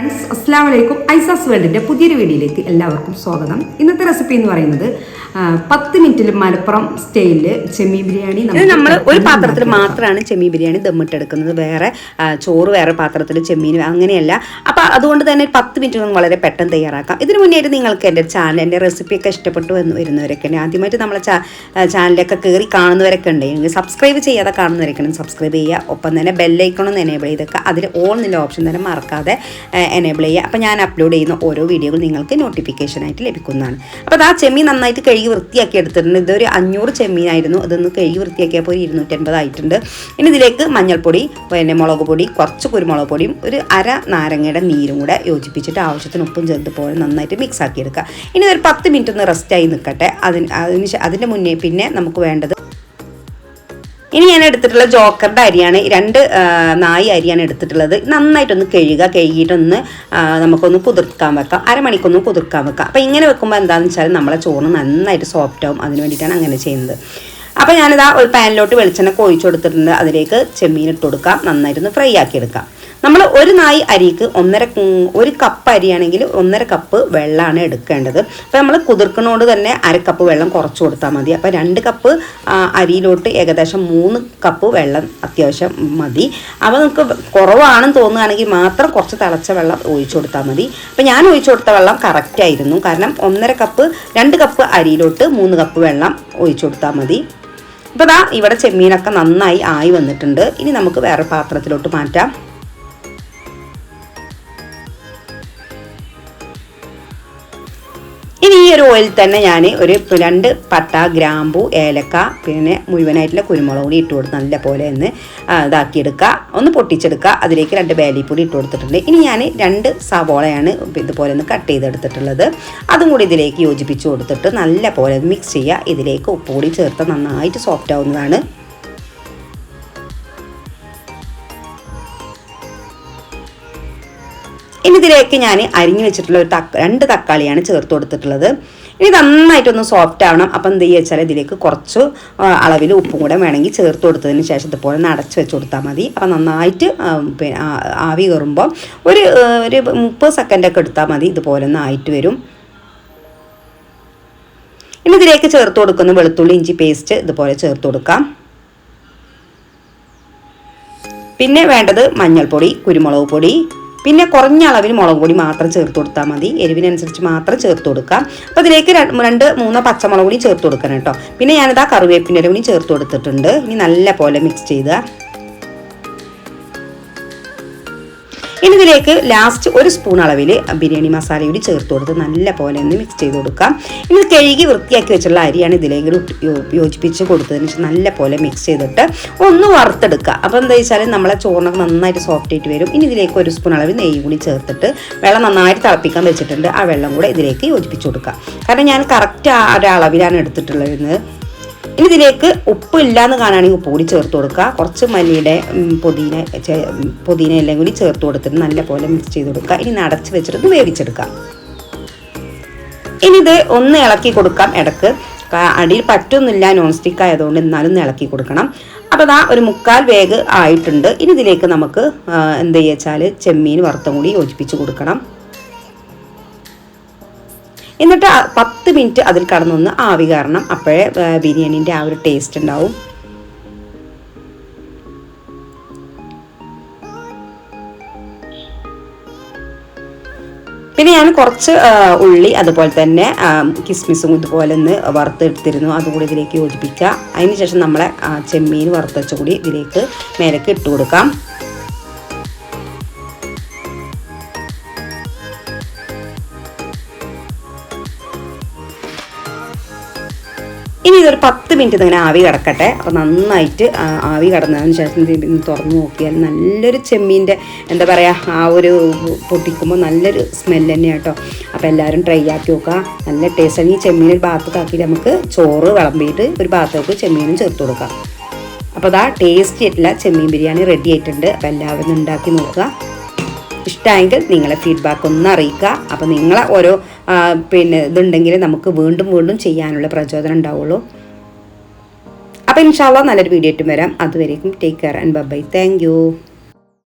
Friends അസ്സാം വലൈക്കും ഐസാസ് വേൾഡിന്റെ പുതിയൊരു വീഡിയോയിലേക്ക് എല്ലാവർക്കും സ്വാഗതം. ഇന്നത്തെ റെസിപ്പി എന്ന് പറയുന്നത് പത്ത് മിനിറ്റിൽ മലപ്പുറം സ്റ്റൈലിൽ ചെമ്മീൻ ബിരിയാണി നമ്മൾ ഒരു പാത്രത്തിൽ മാത്രമാണ് ചെമ്മീൻ ബിരിയാണി ദമ്മിട്ടെടുക്കുന്നത്. വേറെ ചോറ് വേറെ പാത്രത്തിൽ ചെമ്മീൻ അങ്ങനെയല്ല. അപ്പോൾ അതുകൊണ്ട് തന്നെ പത്ത് മിനിറ്റ് കൊണ്ട് വളരെ പെട്ടെന്ന് തയ്യാറാക്കാം. ഇതിന് മുന്നേയായിട്ട് നിങ്ങൾക്ക് എന്റെ ചാനൽ എന്റെ റെസിപ്പിയൊക്കെ ഇഷ്ടപ്പെട്ടു എന്ന് വരുന്നവരൊക്കെ ഉണ്ട് ആദ്യമായിട്ട് നമ്മളെ ചാനലൊക്കെ കയറി കാണുന്നവരൊക്കെ ഉണ്ടെങ്കിൽ സബ്സ്ക്രൈബ് ചെയ്യാതെ കാണുന്നവരൊക്കെ സബ്സ്ക്രൈബ് ചെയ്യുക. ഒപ്പം തന്നെ ബെല്ലൈക്കണം എന്ന് എനേബിൾ ചെയ്തൊക്കെ അതിൽ ഓൾ എന്നുള്ള ഓപ്ഷൻ തന്നെ മറക്കാതെ എനേബിൾ ചെയ്യുക. അപ്പോൾ ഞാൻ അപ്ലോഡ് ചെയ്യുന്ന ഓരോ വീഡിയോകൾ നിങ്ങൾക്ക് നോട്ടിഫിക്കേഷനായിട്ട് ലഭിക്കുന്നതാണ്. അപ്പോൾ അത് ആ ചെമ്മീൻ നന്നായിട്ട് കഴുകി വൃത്തിയാക്കി എടുത്തിട്ടുണ്ട്. ഇതൊരു അഞ്ഞൂറ് ചെമ്മീനായിരുന്നു. ഇതൊന്ന് കഴുകി വൃത്തിയാക്കിയപ്പോൾ ഒരു ഇരുന്നൂറ്റൻപത് ആയിട്ടുണ്ട്. ഇനി ഇതിലേക്ക് മഞ്ഞൾപ്പൊടി പിന്നെ മുളക് പൊടി കുറച്ച് കുരുമുളക് പൊടിയും ഒരു അര നാരങ്ങയുടെ നീരും കൂടെ യോജിപ്പിച്ചിട്ട് ആവശ്യത്തിന് ഉപ്പും ചേർത്ത് പോലെ നന്നായിട്ട് മിക്സ് ആക്കി എടുക്കുക. ഇനി ഒരു പത്ത് മിനിറ്റ് ഒന്ന് റെസ്റ്റായി നിൽക്കട്ടെ. അതിന് അതിന് അതിന്റെ മുന്നേ പിന്നെ നമുക്ക് വേണ്ടത് ഇനി ഞാൻ എടുത്തിട്ടുള്ള ജോക്കറിന്റെ അരിയാണ് രണ്ട് നായി അരിയാണ് എടുത്തിട്ടുള്ളത്. നന്നായിട്ടൊന്ന് കഴുകുക കഴുകിയിട്ടൊന്ന് നമുക്കൊന്ന് കുതിർക്കാൻ വെക്കാം. അരമണിക്കൊന്ന് കുതിർക്കാൻ വെക്കാം. അപ്പോൾ ഇങ്ങനെ വെക്കുമ്പോൾ എന്താണെന്ന് വെച്ചാൽ നമ്മളെ ചോറ് നന്നായിട്ട് സോഫ്റ്റ് ആവും. അതിന് വേണ്ടിയിട്ടാണ് അങ്ങനെ ചെയ്യുന്നത്. അപ്പോൾ ഞാനിതാ ഒരു പാനിലോട്ട് വെളിച്ചെണ്ണ കൊഴിച്ചു കൊടുത്തിട്ടുണ്ട്. അതിലേക്ക് ചെമ്മീൻ ഇട്ട് കൊടുക്കാം. നന്നായിട്ടൊന്ന് ഫ്രൈ ആക്കി എടുക്കാം. നമ്മൾ ഒരു നായി അരിക്ക് ഒന്നര ഒരു കപ്പ് അരിയാണെങ്കിൽ ഒന്നര കപ്പ് വെള്ളമാണ് എടുക്കേണ്ടത്. അപ്പോൾ നമ്മൾ കുതിർക്കണോണ്ട് തന്നെ അര കപ്പ് വെള്ളം കുറച്ച് കൊടുത്താൽ മതി. അപ്പോൾ രണ്ട് കപ്പ് അരിയിലോട്ട് ഏകദേശം മൂന്ന് കപ്പ് വെള്ളം അത്യാവശ്യം മതി. അപ്പോൾ നമുക്ക് കുറവാണെന്ന് തോന്നുകയാണെങ്കിൽ മാത്രം കുറച്ച് തിളച്ച വെള്ളം ഒഴിച്ചു കൊടുത്താൽ മതി. അപ്പോൾ ഞാൻ ഒഴിച്ചു കൊടുത്ത വെള്ളം കറക്റ്റ് ആയിരുന്നു. കാരണം ഒന്നര കപ്പ് രണ്ട് കപ്പ് അരിയിലോട്ട് മൂന്ന് കപ്പ് വെള്ളം ഒഴിച്ചു കൊടുത്താൽ മതി. ഇപ്പോൾ ദാ ഇവിടെ ചെമ്മീനൊക്കെ നന്നായി ആയി വന്നിട്ടുണ്ട്. ഇനി നമുക്ക് വേറെ പാത്രത്തിലോട്ട് മാറ്റാം. ഇനി ഈ ഒരു ഓയിൽ തന്നെ ഞാൻ ഒരു രണ്ട് പട്ട ഗ്രാമ്പു ഏലക്ക പിന്നെ മുഴുവനായിട്ടുള്ള കുരുമുളക് കൂടി ഇട്ട് കൊടുത്ത് നല്ല പോലെ ഒന്ന് ഇതാക്കിയെടുക്കുക. ഒന്ന് പൊട്ടിച്ചെടുക്കുക. അതിലേക്ക് രണ്ട് വേലിപ്പൊടി ഇട്ട് കൊടുത്തിട്ടുണ്ട്. ഇനി ഞാൻ രണ്ട് സവോളയാണ് ഇതുപോലെ ഒന്ന് കട്ട് ചെയ്തെടുത്തിട്ടുള്ളത്. അതും കൂടി ഇതിലേക്ക് യോജിപ്പിച്ച് കൊടുത്തിട്ട് നല്ല പോലെ മിക്സ് ചെയ്യുക. ഇതിലേക്ക് ഉപ്പ് കൂടി ചേർത്ത് നന്നായിട്ട് സോഫ്റ്റ് ആവുന്നതാണ്. ഇനി ഇതിലേക്ക് ഞാൻ അരിഞ്ഞു വെച്ചിട്ടുള്ള ഒരു രണ്ട് തക്കാളിയാണ് ചേർത്ത് കൊടുത്തിട്ടുള്ളത്. ഇനി നന്നായിട്ടൊന്ന് സോഫ്റ്റ് ആവണം. അപ്പം എന്ത് ചെയ്യുക വെച്ചാൽ ഇതിലേക്ക് കുറച്ച് അളവിൽ ഉപ്പും കൂടെ വേണമെങ്കിൽ ചേർത്ത് കൊടുത്തതിന് ശേഷം ഇതുപോലെ അടച്ച് വെച്ച് കൊടുത്താൽ മതി. അപ്പം നന്നായിട്ട് ആവി കയറുമ്പോൾ ഒരു ഒരു മുപ്പത് സെക്കൻഡൊക്കെ എടുത്താൽ മതി. ഇതുപോലെ ഒന്ന് ആയിട്ട് വരും. ഇനി ഇതിലേക്ക് ചേർത്ത് കൊടുക്കുന്ന വെളുത്തുള്ളി ഇഞ്ചി പേസ്റ്റ് ഇതുപോലെ ചേർത്ത് കൊടുക്കാം. പിന്നെ വേണ്ടത് മഞ്ഞൾപ്പൊടി കുരുമുളക് പൊടി പിന്നെ കുറഞ്ഞ അളവിൽ മുളക് പൊടി മാത്രം ചേർത്ത് കൊടുത്താൽ മതി. എരിവിനനുസരിച്ച് മാത്രം ചേർത്ത് കൊടുക്കാം അപ്പോൾ ഇതിലേക്ക് രണ്ട് മൂന്ന് പച്ചമുളക് കൂടി ചേർത്ത് കൊടുക്കണം കേട്ടോ. പിന്നെ ഞാനിതാ കറിവേപ്പിന്റെ കൂടി ചേർത്ത് കൊടുത്തിട്ടുണ്ട്. ഇനി നല്ല പോലെ മിക്സ് ചെയ്യുക. ഇനി ഇതിലേക്ക് ലാസ്റ്റ് ഒരു സ്പൂൺ അളവിൽ ബിരിയാണി മസാല കൂടി ചേർത്ത് കൊടുത്ത് നല്ല പോലെ ഒന്ന് മിക്സ് ചെയ്ത് കൊടുക്കാം ഇനി കഴുകി വൃത്തിയാക്കി വെച്ചുള്ള അരിയാണ് ഇതിലേക്ക് യോജിപ്പിച്ച് കൊടുത്തതിന് ശേഷം നല്ല പോലെ മിക്സ് ചെയ്തിട്ട് ഒന്ന് വറുത്തെടുക്കുക. അപ്പോൾ എന്താ വെച്ചാൽ നമ്മളെ ചോറിനൊക്കെ നന്നായിട്ട് സോഫ്റ്റ് ആയിട്ട് വരും. ഇനി ഇതിലേക്ക് ഒരു സ്പൂൺ അളവിൽ നെയ്യ് കൂടി ചേർത്തിട്ട് വെള്ളം നന്നായിട്ട് തിളപ്പിക്കാൻ വെച്ചിട്ടുണ്ട്. ആ വെള്ളം കൂടെ ഇതിലേക്ക് യോജിപ്പിച്ച് കൊടുക്കുക. കാരണം ഞാൻ കറക്റ്റ് ആ ഒരു അളവിലാണ് എടുത്തിട്ടുള്ളത്. ഇനി ഇതിലേക്ക് ഉപ്പ് ഇല്ലാന്ന് കാണുകയാണെങ്കിൽ ഉപ്പ് കൂടി ചേർത്ത് കൊടുക്കുക. കുറച്ച് മല്ലിയുടെ പുതിന പുതിന എല്ലാം കൂടി ചേർത്ത് കൊടുത്തിട്ട് നല്ലപോലെ മിക്സ് ചെയ്ത് കൊടുക്കുക. ഇനി നടച്ച് വെച്ചിട്ട് വേവിച്ചെടുക്കാം ഇനി ഇത് ഒന്ന് ഇളക്കി കൊടുക്കാം ഇടയ്ക്ക്. അടിയിൽ പറ്റൊന്നുമില്ല നോൺ സ്റ്റിക്ക് ആയതുകൊണ്ട് എന്നാലും ഇളക്കി കൊടുക്കണം. അപ്പോൾ അതാ ഒരു മുക്കാൽ വേഗ് ആയിട്ടുണ്ട്. ഇനി ഇതിലേക്ക് നമുക്ക് എന്താ ചെയ്യുക ചെമ്മീൻ വറുത്തും കൂടി യോജിപ്പിച്ച് കൊടുക്കണം. എന്നിട്ട് പത്ത് മിനിറ്റ് അതിൽ കടന്നൊന്ന് ആവി കാരണം അപ്പോഴേ ബിരിയാണീന്റെ ആ ഒരു ടേസ്റ്റ് ഉണ്ടാവും. പിന്നെ ഞാൻ കുറച്ച് ഉള്ളി അതുപോലെ തന്നെ കിസ്മിസും ഇതുപോലെ ഒന്ന് വറുത്തെടുത്തിരുന്നു. അതുകൂടി ഇതിലേക്ക് യോജിപ്പിക്കുക. അതിന് ശേഷം നമ്മളെ ചെമ്മീൻ വറുത്തച്ച കൂടി ഇതിലേക്ക് മേലേക്ക് ഇട്ട് കൊടുക്കാം. ഇനി ഇതൊരു പത്ത് മിനിറ്റ് ഇങ്ങനെ ആവി കിടക്കട്ടെ. അപ്പോൾ നന്നായിട്ട് ആവി കിടന്നതിന് ശേഷം തുറന്ന് നോക്കിയാൽ നല്ലൊരു ചെമ്മീന്റെ എന്താ പറയുക ആ ഒരു പൊട്ടിക്കുമ്പോൾ നല്ലൊരു സ്മെല്ല് തന്നെയാണ് കേട്ടോ അപ്പോൾ എല്ലാവരും ട്രൈ ആക്കി നോക്കുക. നല്ല ടേസ്റ്റ് ഈ ചെമ്മീൻ ഒരു ഭാഗത്തേക്ക് നമുക്ക് ചോറ് വിളമ്പിയിട്ട് ഒരു ഭാഗത്തേക്ക് ചെമ്മീനും ചേർത്ത് കൊടുക്കാം. അപ്പോൾ അതാ ടേസ്റ്റി ആയിട്ടുള്ള ചെമ്മീൻ ബിരിയാണി റെഡി ആയിട്ടുണ്ട്. അപ്പോൾ എല്ലാവരും ഉണ്ടാക്കി നോക്കുക. ഇഷ്ടമായെങ്കിൽ നിങ്ങളെ ഫീഡ്ബാക്ക് ഒന്ന് അറിയിക്കുക. അപ്പോൾ നിങ്ങളെ ഓരോ പിന്നെ ഇതുണ്ടെങ്കിൽ നമുക്ക് വീണ്ടും വീണ്ടും ചെയ്യാനുള്ള പ്രചോദനം ഉണ്ടാവുള്ളൂ. അപ്പോൾ ഇൻഷാല്ല നല്ലൊരു വീഡിയോ ആയിട്ട് വരാം. അതുവരേക്കും take care and bye thank you